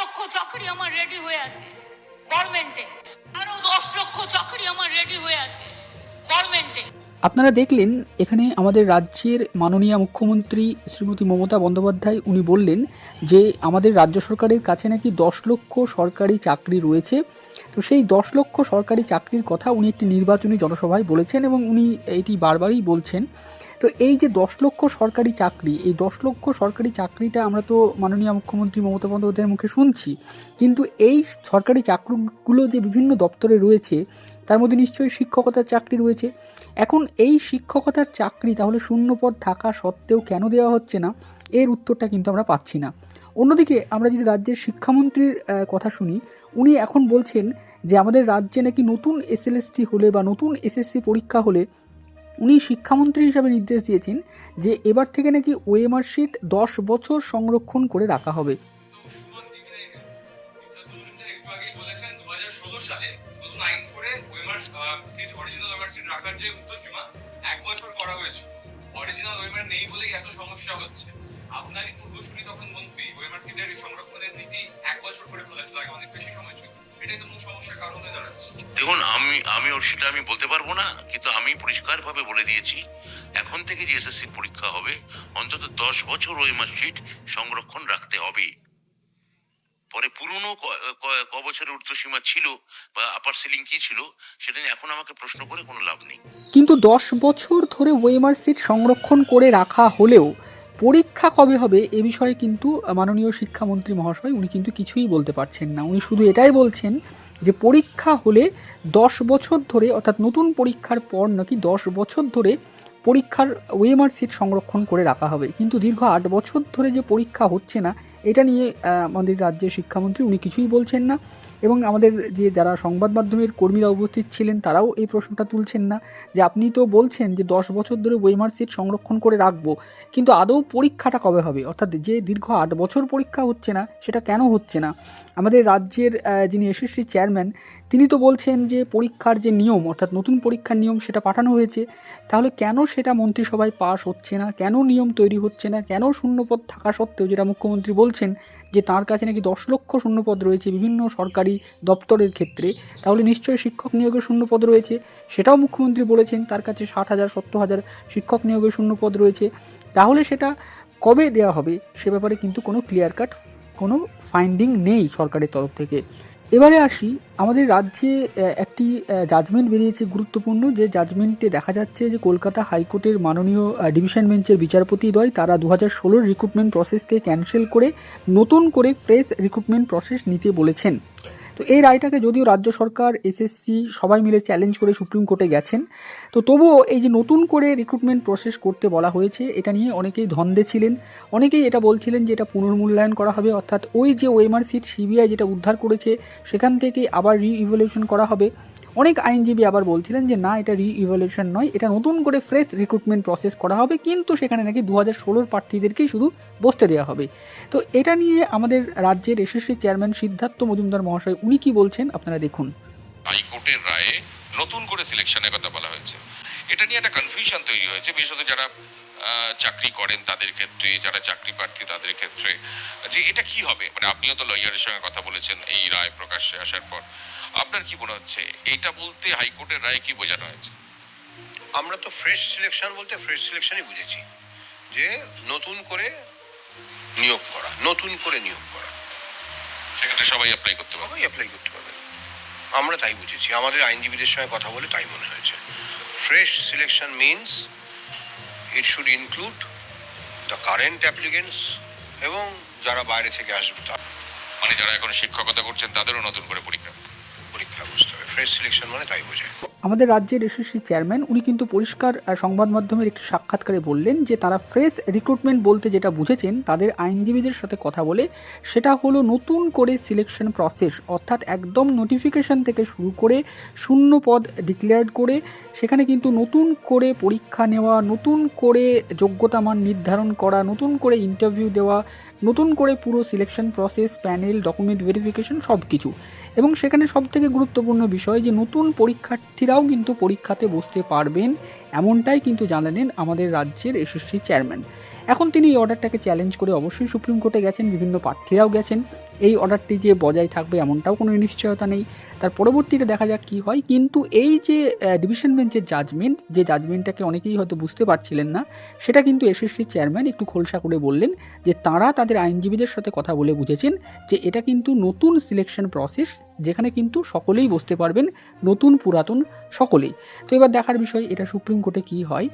লক্ষ চাকরি আমার রেডি হয়ে আছে গভর্নমেন্টে আরও দশ লক্ষ চাকরি আমার রেডি হয়ে আছে গভর্নমেন্টে আপনারা দেখলেন, এখানে আমাদের রাজ্যের মাননীয় মুখ্যমন্ত্রী শ্রীমতী মমতা বন্দ্যোপাধ্যায়, উনি বললেন যে আমাদের রাজ্য সরকারের কাছে নাকি দশ লক্ষ সরকারি চাকরি রয়েছে। তো সেই দশ লক্ষ সরকারি চাকরির কথা উনি একটি নির্বাচনী জনসভায় বলেছেন এবং উনি এটি বারবারই বলছেন। তো এই যে দশ লক্ষ সরকারি চাকরি, এই দশ লক্ষ সরকারি চাকরিটা আমরা তো মাননীয় মুখ্যমন্ত্রী মমতা বন্দ্যোপাধ্যায়ের মুখে শুনছি। কিন্তু এই সরকারি চাকরিগুলো যে বিভিন্ন দপ্তরে রয়েছে, তার মধ্যে নিশ্চয়ই শিক্ষকতার চাকরি রয়েছে। এখন এই শিক্ষকতার চাকরি তাহলে শূন্য পদ থাকা সত্ত্বেও কেন দেওয়া হচ্ছে না? এর উত্তরটা কিন্তু আমরা পাচ্ছি না। অন্যদিকে আমরা যদি রাজ্যের শিক্ষামন্ত্রীর কথা শুনি, উনি এখন বলছেন যে আমাদের রাজ্যে নাকি নতুন এসএলএসটি হলে বা নতুন এসএসসি পরীক্ষা হলে উনি শিক্ষামন্ত্রী হিসাবে নির্দেশ দিয়েছেন যে এবার থেকে নাকি ওএমআর শিট দশ বছর সংরক্ষণ করে রাখা হবে। এক বছর করা হয়েছে অরিজিনাল ওয়েমার নেই বলেই এত সমস্যা হচ্ছে। আপনারই পূর্বসূরি তখন মন্ত্রী সংরক্ষণের নীতি এক বছর করে বলেছিল আগে অনেক বেশি সময় ছিল। এটাই তো মূল সমস্যার কারণ হয়ে দাঁড়াচ্ছে। দেখুন আমি আমি ওর সেটা আমি বলতে পারব না কিন্তু আমি পরিষ্কারভাবে বলে দিয়েছি এখন থেকে যে এসএসসি পরীক্ষা হবে অন্তত দশ বছর ওই মার্কশিট সংরক্ষণ রাখতে হবে। পরে পুরনো ক বছরের ঊর্ধ্বসীমা ছিল বা আপার সিলিং কি ছিল সেটা নিয়ে এখন আমাকে প্রশ্ন করে কোনো লাভ নেই। কিন্তু দশ বছর ধরে ওয়েমার সিট সংরক্ষণ করে রাখা হলেও পরীক্ষা কবে হবে এ বিষয়ে কিন্তু মাননীয় শিক্ষামন্ত্রী মহাশয় উনি কিন্তু কিছুই বলতে পারছেন না। উনি শুধু এটাই বলছেন যে পরীক্ষা হলে দশ বছর ধরে অর্থাৎ নতুন পরীক্ষার পর নাকি দশ বছর ধরে পরীক্ষার ওয়েমার সিট সংরক্ষণ করে রাখা হবে। কিন্তু দীর্ঘ আট বছর ধরে যে পরীক্ষা হচ্ছে না এটা নিয়ে আমাদের রাজ্যের শিক্ষামন্ত্রী উনি কিছুই বলছেন না। এবং আমাদের যে যারা সংবাদ মাধ্যমের কর্মীরা উপস্থিত ছিলেন, তারাও এই প্রশ্নটা তুলছেন না যে আপনি তো বলছেন যে দশ বছর ধরে ওয়েমার সিট সংরক্ষণ করে রাখব, কিন্তু আদৌ পরীক্ষাটা কবে হবে? অর্থাৎ যে দীর্ঘ আট বছর পরীক্ষা হচ্ছে না, সেটা কেন হচ্ছে না? আমাদের রাজ্যের যিনি এসএসসি চেয়ারম্যান, তিনি তো বলছেন যে পরীক্ষার যে নিয়ম, অর্থাৎ নতুন পরীক্ষার নিয়ম সেটা পাঠানো হয়েছে, তাহলে কেন সেটা মন্ত্রিসভায় পাশ হচ্ছে না? কেন নিয়ম তৈরি হচ্ছে না? কেন শূন্যপদ থাকা সত্ত্বেও যেটা মুখ্যমন্ত্রী বলছেন যে তার কাছে নাকি দশ লক্ষ শূন্যপদ রয়েছে বিভিন্ন সরকারি দপ্তরের ক্ষেত্রে। তাহলে নিশ্চয়ই শিক্ষক নিয়োগের শূন্যপদ রয়েছে। সেটাও মুখ্যমন্ত্রী বলেছেন, তার কাছে ষাট হাজার, সত্তর হাজার শিক্ষক নিয়োগের শূন্যপদ রয়েছে। তাহলে সেটা কবে দেওয়া হবে? সে ব্যাপারে কিন্তু কোনো ক্লিয়ার কাট কোনো ফাইন্ডিং নেই সরকারের তরফ থেকে। এবারে আসি, আমাদের রাজ্যে একটি জাজমেন্ট বেরিয়েছে গুরুত্বপূর্ণ, যে জাজমেন্টে দেখা যাচ্ছে যে কলকাতা হাইকোর্টের মাননীয় ডিভিশন বেঞ্চের বিচারপতিদ্বয় তারা দু হাজার ষোলোর রিক্রুটমেন্ট প্রসেসকে ক্যান্সেল করে নতুন করে ফ্রেশ রিক্রুটমেন্ট প্রসেস নিতে বলেছেন। তো এই রায়টাকে যদিও রাজ্য সরকার এসএসসি সবাই মিলে চ্যালেঞ্জ করে সুপ্রিম কোর্টে গেছেন। তো তবুও এই যে নতুন করে রিক্রুটমেন্ট প্রসেস করতে বলা হয়েছে, এটা নিয়ে অনেকেই ধন্দে ছিলেন। অনেকেই এটা বলছিলেন যে এটা পুনর্মূল্যায়ন করা হবে, অর্থাৎ ওই যে ওয়েমার সিট সিবিআই যেটা উদ্ধার করেছে, সেখান থেকে আবার রি করা হবে। অনেক আইনজীবী আবার বলছিলেন যে, না, এটা রি নয়, এটা নতুন করে ফ্রেশ রিক্রুটমেন্ট প্রসেস করা হবে, কিন্তু সেখানে নাকি দু হাজার ষোলোর প্রার্থীদেরকেই শুধু বসতে দেওয়া হবে। তো এটা নিয়ে আমাদের রাজ্যের এসএসসি চেয়ারম্যান সিদ্ধার্থ মজুমদার মহাশয়, উনি কি বলছেন আপনারা দেখুন। হাইকোর্টের রায়ে নতুন করে সিলেকশনের কথা বলা হয়েছে। এটা নিয়ে একটা কনফিউশন তৈরি হয়েছে বিশেষত যারা চাকরি করেন তাদের ক্ষেত্রে, যারা চাকরি প্রার্থী তাদের ক্ষেত্রে, যে এটা কি হবে? মানে আপনিও তো লয়ারের সঙ্গে কথা বলেছেন, এই রায় প্রকাশ্যে আসার পর। আপনার কি মনে হচ্ছে? এটা বলতে হাইকোর্টের রায় কি বোঝানো হয়েছে? আমরা তো ফ্রেশ সিলেকশন বলতে ফ্রেশ সিলেকশনই বুঝেছি। যে নতুন করে নিয়োগ করা নতুন করে নিয়োগ করা। সেক্ষেত্রে সবাই অ্যাপ্লাই করতে পারবে। সবাই অ্যাপ্লাই করতে পারবে। আমরা তাই বুঝেছি। আমাদের আইনজীবীদের সঙ্গে কথা বলে তাই মনে হয়েছে। Fresh selection means it should include the current applicants এবং যারা বাইরে থেকে আসবে তার মানে যারা এখন শিক্ষকতা করছেন তাদেরও নতুন করে পরীক্ষা বুঝতে হবে ফ্রেশ সিলেকশন মানে তাই বোঝায়। আমাদের রাজ্যের এসএসসি চেয়ারম্যান উনি কিন্তু পরিষ্কার সংবাদ মাধ্যমের একটি সাক্ষাৎকারে বললেন যে, তারা ফ্রেশ রিক্রুটমেন্ট বলতে যেটা বুঝেছেন, তাদের আইনজীবীদের সাথে কথা বলে, সেটা হলো নতুন করে সিলেকশন প্রসেস অর্থাৎ একদম নোটিফিকেশন থেকে শুরু করে শূন্য পদ ডিক্লেয়ার্ড করে, সেখানে কিন্তু নতুন করে পরীক্ষা নেওয়া, নতুন করে যোগ্যতা মান নির্ধারণ করা, নতুন করে ইন্টারভিউ দেওয়া নতুন করে পুরো selection process panel document verification সব কিছু এবং সেখানে সব থেকে গুরুত্বপূর্ণ বিষয় যে নতুন পরীক্ষার্থীরাও কিন্তু পরীক্ষাতে বসতে পারবেন, এমনটাই কিন্তু জানালেন আমাদের রাজ্যের এসএসসি চেয়ারম্যান এখন তিনি এই অর্ডারটাকে চ্যালেঞ্জ করে অবশ্যই সুপ্রিম কোর্টে গেছেন, বিভিন্ন প্রার্থীরাও গেছেন। এই অর্ডারটি যে বজায় থাকবে এমনটাও কোনো নিশ্চয়তা নেই। তার পরবর্তীতে দেখা যাক কি হয়। কিন্তু এই যে ডিভিশন বেঞ্চের জাজমেন্ট যে জাজমেন্টটাকে অনেকেই হয়তো বুঝতে পারছিলেন না, সেটা কিন্তু এসএসসির চেয়ারম্যান একটু খোলসা করে বললেন যে তারা তাদের আইনজীবীদের সাথে কথা বলে বুঝেছেন যে এটা কিন্তু নতুন সিলেকশন প্রসেস যেখানে কিন্তু সকলেই বসতে পারবেন, নতুন পুরাতন সকলেই। তো এবার দেখার বিষয়, এটা সুপ্রিম কোর্টে কি হয়?